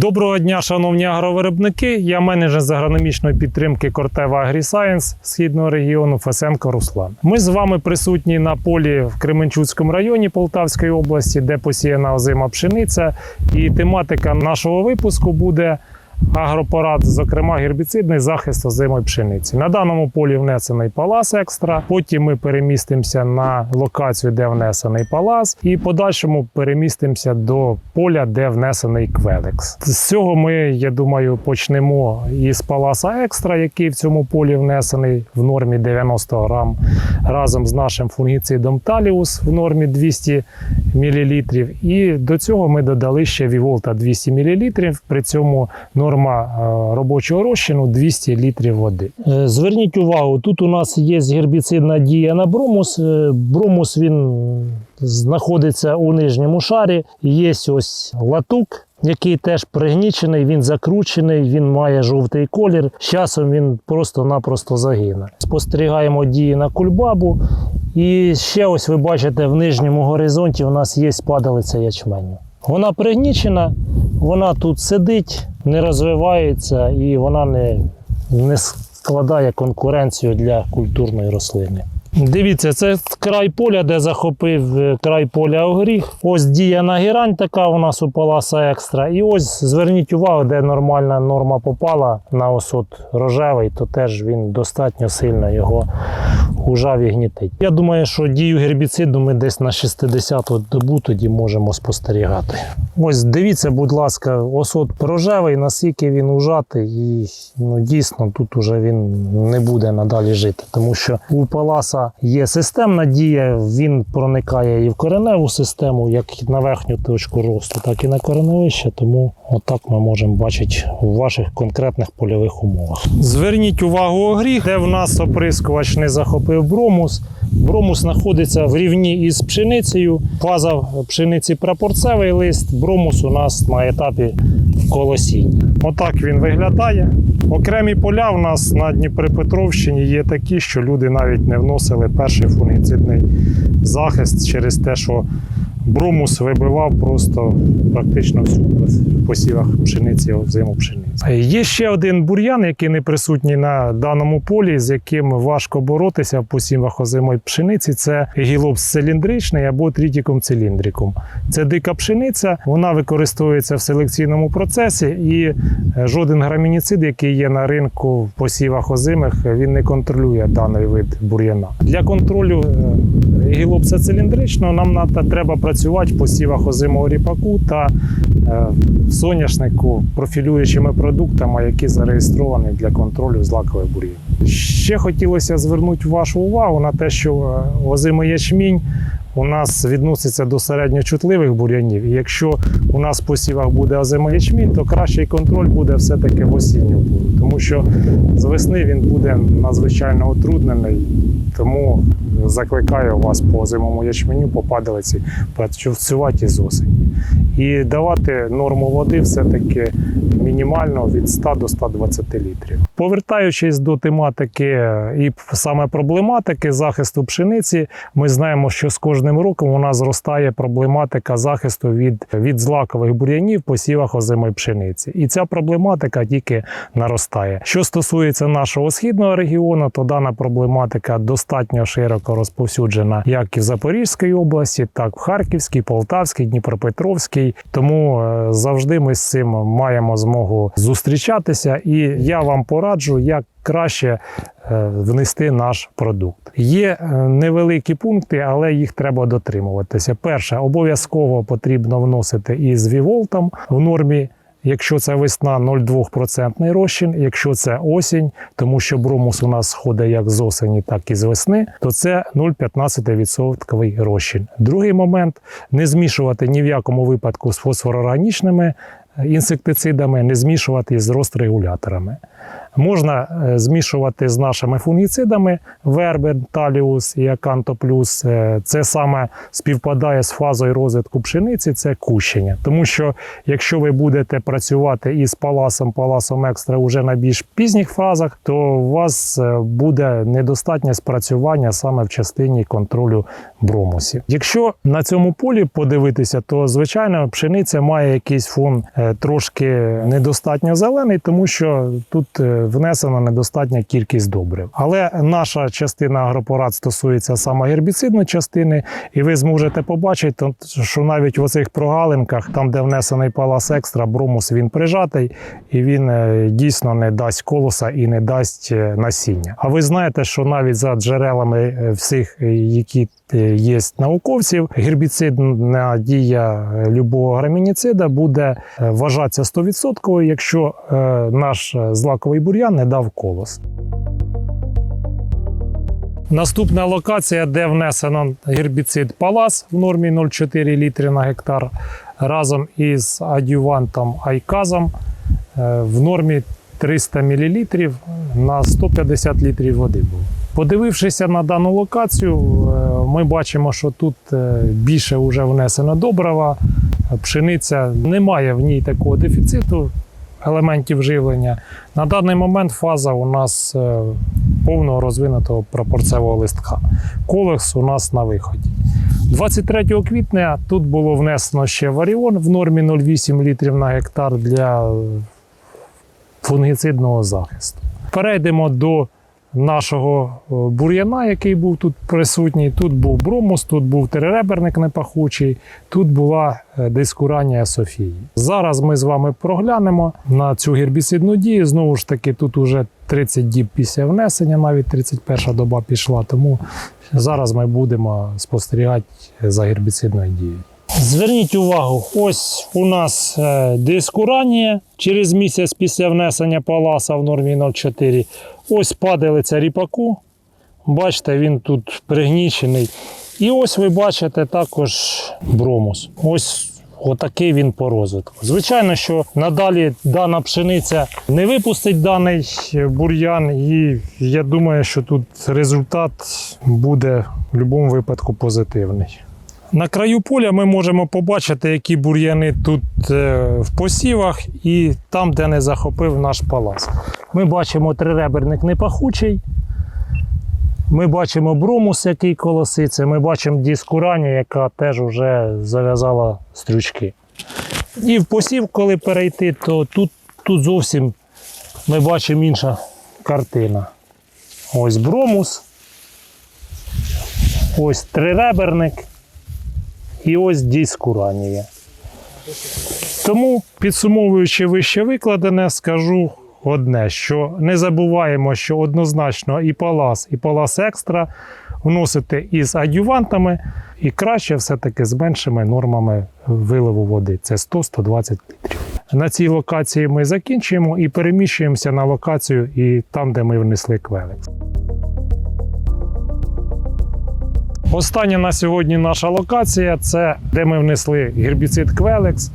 Доброго дня, шановні агровиробники. Я менеджер з агрономічної підтримки Кортева Агрісайенс східного регіону Фесенко Руслан. Ми з вами присутні на полі в Кременчуцькому районі Полтавської області, де посіяна озима пшениця. І тематика нашого випуску буде агропорад, зокрема гербіцидний захист озимої пшениці. На даному полі внесений палас екстра. Потім ми перемістимося на локацію, де внесений палас, і подальшому перемістимося до поля, де внесений кведекс. З цього ми, я думаю, почнемо із паласа екстра, який в цьому полі внесений в нормі 90 грам, разом з нашим фунгіцидом Таліус в нормі 200 мл. І до цього ми додали ще Віволта 200 мл. При цьому норма е, робочого розчину 200 літрів води. Е, Зверніть увагу, тут у нас є гербіцидна дія на бромус. Е, Бромус він знаходиться у нижньому шарі. Є ось латук. Який теж пригнічений, він закручений, він має жовтий колір. З часом він просто-напросто загине. Спостерігаємо дії на кульбабу. І ще ось ви бачите, в нижньому горизонті у нас є падалиця ячменю. Вона пригнічена, вона тут сидить, не розвивається і вона не, не складає конкуренцію для культурної рослини. Дивіться, це край поля, де захопив е, край поля огріх. Ось дія на герань така у нас у паласа екстра. І ось зверніть увагу, де нормальна норма попала на осот рожевий, то теж він достатньо сильно його ужав і гнітить. Я думаю, що дію гербіциду ми десь на 60-ту добу тоді можемо спостерігати. Ось дивіться, будь ласка, осот рожевий, наскільки він ужатий, і ну, дійсно тут уже він не буде надалі жити, тому що у паласа є системна дія, він проникає і в кореневу систему, як на верхню точку росту, так і на кореневище. Тому отак ми можемо бачити у ваших конкретних польових умовах. Зверніть увагу огріх, де в нас оприскувач не захопив бромус. Бромус знаходиться в рівні із пшеницею. Фаза пшениці прапорцевий лист. Бромус у нас на етапі колосіння. Отак він виглядає. Окремі поля в нас на Дніпропетровщині є такі, що люди навіть не вносили перший фунгіцидний захист через те, що бромус вибивав просто практично всю в посівах пшениці, озиму пшениці. Є ще один бур'ян, який не присутній на даному полі, з яким важко боротися в посівах озимої пшениці. Це гілопс циліндричний або трітіком циліндрикум. Це дика пшениця, вона використовується в селекційному процесі, і е, жоден грамініцид, який є на ринку в посівах озимих, він не контролює даний вид бур'яна. Для контролю е, гілопса циліндричного нам треба працювати в посівах озимого ріпаку та е, соняшнику профілюючими продуктами, які зареєстровані для контролю злакових бур'янів. Ще хотілося звернути вашу увагу на те, що е, озимий ячмінь у нас відноситься до середньочутливих бур'янів. І якщо у нас в посівах буде озимий ячмінь, то кращий контроль буде все-таки в осінню пору, тому що з весни він буде надзвичайно отруднений. Тому закликаю вас по озимому ячменю, по падалиці працювати з осені. І давати норму води все-таки мінімально від 100 до 120 літрів. Повертаючись до тематики і саме проблематики захисту пшениці, ми знаємо, що з кожним роком у нас зростає проблематика захисту від, від злакових бур'янів в посівах озимої пшениці. І ця проблематика тільки наростає. Що стосується нашого східного регіону, то дана проблематика достатньо широко розповсюджена як і в Запорізькій області, так і в Харківській, Полтавській, Дніпропетровській. Тому е, завжди ми з цим маємо змогу зустрічатися, і я вам пораджу, як краще е, внести наш продукт. Є е, невеликі пункти, але їх треба дотримуватися. Перше, обов'язково потрібно вносити із віволтом в нормі. Якщо це весна 0,2% розчин, якщо це осінь, тому що бромус у нас сходить як з осені, так і з весни, то це 0,15% розчин. Другий момент не змішувати ні в якому випадку з фосфорорганічними інсектицидами, не змішувати з рострегуляторами. Можна е, змішувати з нашими фунгіцидами Вербен, Таліус і Аканто Плюс. Е, Це саме співпадає з фазою розвитку пшениці, це кущення. Тому що якщо ви будете працювати із паласом, паласом екстра уже на більш пізніх фазах, то у вас е, буде недостатнє спрацювання саме в частині контролю бромусів. Якщо на цьому полі подивитися, то звичайно пшениця має якийсь фон трошки недостатньо зелений, тому що тут внесена недостатня кількість добрив. Але наша частина агропорад стосується саме гербіцидної частини, і ви зможете побачити, що навіть в оцих прогалинках, там де внесений палас екстра, бромус він прижатий, і він е, дійсно не дасть колоса і не дасть е, насіння. А ви знаєте, що навіть за джерелами е, всіх, які є науковців, гербіцидна дія е, любого грамініцида буде е, вважатися 100%, якщо е, наш е, злаковий бур'ян не дав колос. Наступна локація, де внесено гербіцид Палас в нормі 0,4 літри на гектар разом із адювантом Айказом е, в нормі 300 мл на 150 літрів води було. Подивившися на дану локацію, е, ми бачимо, що тут е, більше вже внесено добрива, пшениця немає в ній такого дефіциту елементів живлення. На даний момент фаза у нас е, повного розвинутого прапорцевого листка. Колекс у нас на виході. 23 квітня тут було внесено ще варіон в нормі 0,8 літрів на гектар для е, фунгіцидного захисту. Перейдемо до нашого е, бур'яна, який був тут присутній. Тут був бромус, тут був теререберник непахучий, тут була е, дискуранія Софії. Зараз ми з вами проглянемо на цю гербіцидну дію. Знову ж таки, тут уже 30 діб після внесення, навіть 31 доба пішла. Тому зараз ми будемо спостерігати за гербіцидною дією. Зверніть увагу, ось у нас е, дискуранія через місяць після внесення паласа в нормі 0,4. Ось падалиця ріпаку. Бачите, він тут пригнічений. І ось ви бачите також бромус. Ось отакий він по розвитку. Звичайно, що надалі дана пшениця не випустить даний бур'ян, і я думаю, що тут результат буде в будь-якому випадку позитивний. На краю поля ми можемо побачити, які бур'яни тут е, в посівах і там, де не захопив наш палас. Ми бачимо триреберник непахучий. Ми бачимо брумус, який колоситься. Ми бачимо дискурані, яка теж вже зав'язала стрючки. І в посів, коли перейти, то тут, тут зовсім ми бачимо інша картина. Ось бромус, ось триреберник і ось дискуранія. Тому, підсумовуючи вище викладене, скажу одне: що не забуваємо, що однозначно і палас, і палас екстра вносити із адювантами, і краще все-таки з меншими нормами виливу води. Це 100-120 літрів. На цій локації ми закінчуємо і переміщуємося на локацію і там, де ми внесли квелекс. Остання на сьогодні наша локація це де ми внесли гербіцид Квелекс.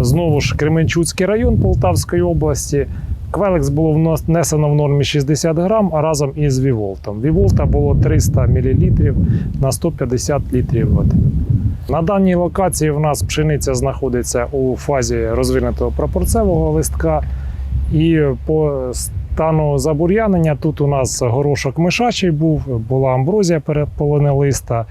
Знову ж Кременчуцький район Полтавської області. Квелекс було внесено в нормі 60 грам разом із Віволтом. Віволта було 300 мл на 150 літрів води. На даній локації в нас пшениця знаходиться у фазі розвинутого прапорцевого листка. І по стану забур'янення. Тут у нас горошок мишачий був, була амброзія передполонелиста,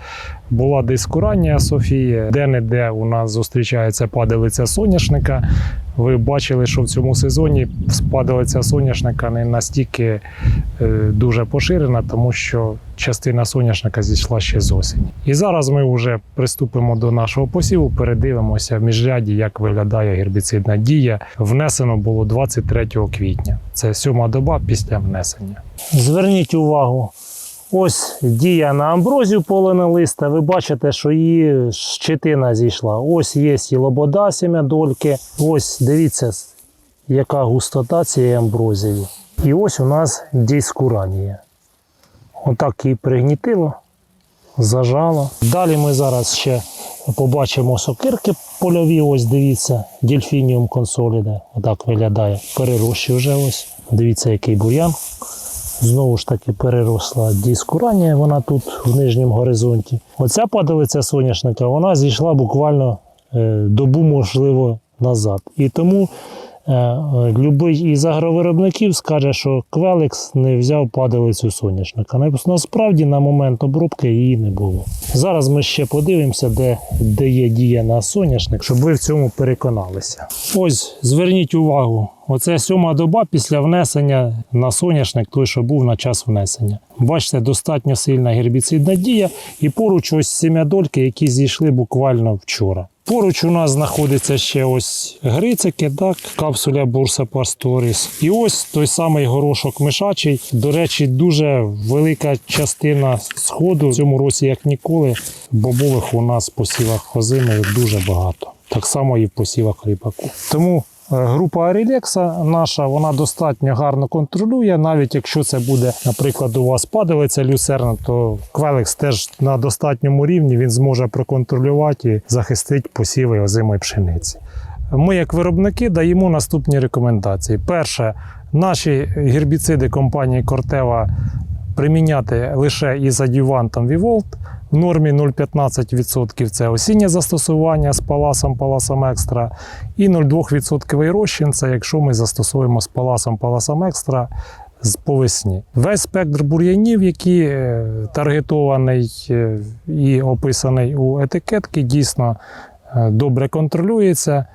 була дискуранія Софії, де-не-де у нас зустрічається падалиця соняшника. Ви бачили, що в цьому сезоні падалиця соняшника не настільки е, дуже поширена, тому що частина соняшника зійшла ще з осені. І зараз ми вже приступимо до нашого посіву, передивимося в міжряді, як виглядає гербіцидна дія. Внесено було 23 квітня. Це сьома доба після внесення. Зверніть увагу. Ось дія на амброзію полена листа. Ви бачите, що її щетина зійшла. Ось є і лобода сім'ядольки. Ось дивіться, яка густота цієї амброзії. І ось у нас дискуранія. Отак її пригнітило, зажало. Далі ми зараз ще побачимо сокирки польові. Ось дивіться, дельфініум консоліде. Отак виглядає. Перерощі вже ось. Дивіться, який бур'ян. Знову ж таки переросла дискурання, вона тут в нижньому горизонті. Оця падалиця соняшника вона зійшла буквально е, добу, можливо, назад. І тому е, любий із агровиробників скаже, що Квелекс не взяв падалицю соняшника. Насправді на момент обробки її не було. Зараз ми ще подивимося, де, де є дія на соняшник, щоб ви в цьому переконалися. Ось зверніть увагу. Оце сьома доба після внесення на соняшник, той, що був на час внесення. Бачите, достатньо сильна гербіцидна дія, і поруч ось сім'ядольки, які зійшли буквально вчора. Поруч у нас знаходиться ще ось грицики, так, капсуля Бурса Пасторіс. І ось той самий горошок мишачий. До речі, дуже велика частина сходу в цьому році, як ніколи, бобових у нас в посівах озими дуже багато. Так само і в посівах ріпаку. Тому група Арілекса наша вона достатньо гарно контролює. Навіть якщо це буде, наприклад, у вас падалиця люцерна, то Квелекс теж на достатньому рівні він зможе проконтролювати і захистити посіви озимої пшениці. Ми, як виробники, даємо наступні рекомендації. Перше, наші гербіциди компанії Кортева приміняти лише із адювантом Віволт. В нормі 0,15% це осіннє застосування з паласом паласом екстра, і 0,2% розчин це якщо ми застосуємо з паласом паласом екстра з по весні. Весь спектр бур'янів, який е, таргетований е, і описаний у етикетки, дійсно е, добре контролюється.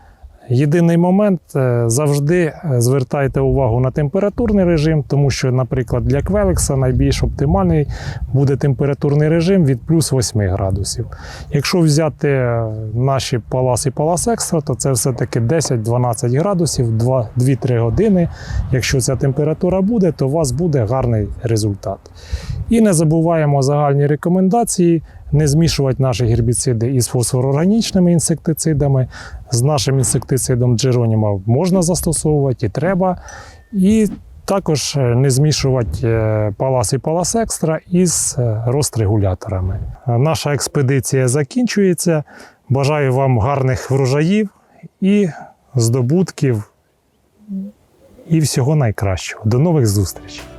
Єдиний момент е, завжди е, звертайте увагу на температурний режим, тому що, наприклад, для квелекса найбільш оптимальний буде температурний режим від плюс 8 градусів. Якщо взяти е, наші палас палас екстра, то це все-таки 10-12 градусів, 2 2-3 години. Якщо ця температура буде, то у вас буде гарний результат. І не забуваємо загальні рекомендації. Не змішувати наші гербіциди із фосфорорганічними інсектицидами. З нашим інсектицидом Джероніма можна застосовувати і треба. І також е, не змішувати е, палас і палас екстра із е, розрегуляторами. Е, Наша експедиція закінчується. Бажаю вам гарних врожаїв і здобутків, і всього найкращого. До нових зустрічей!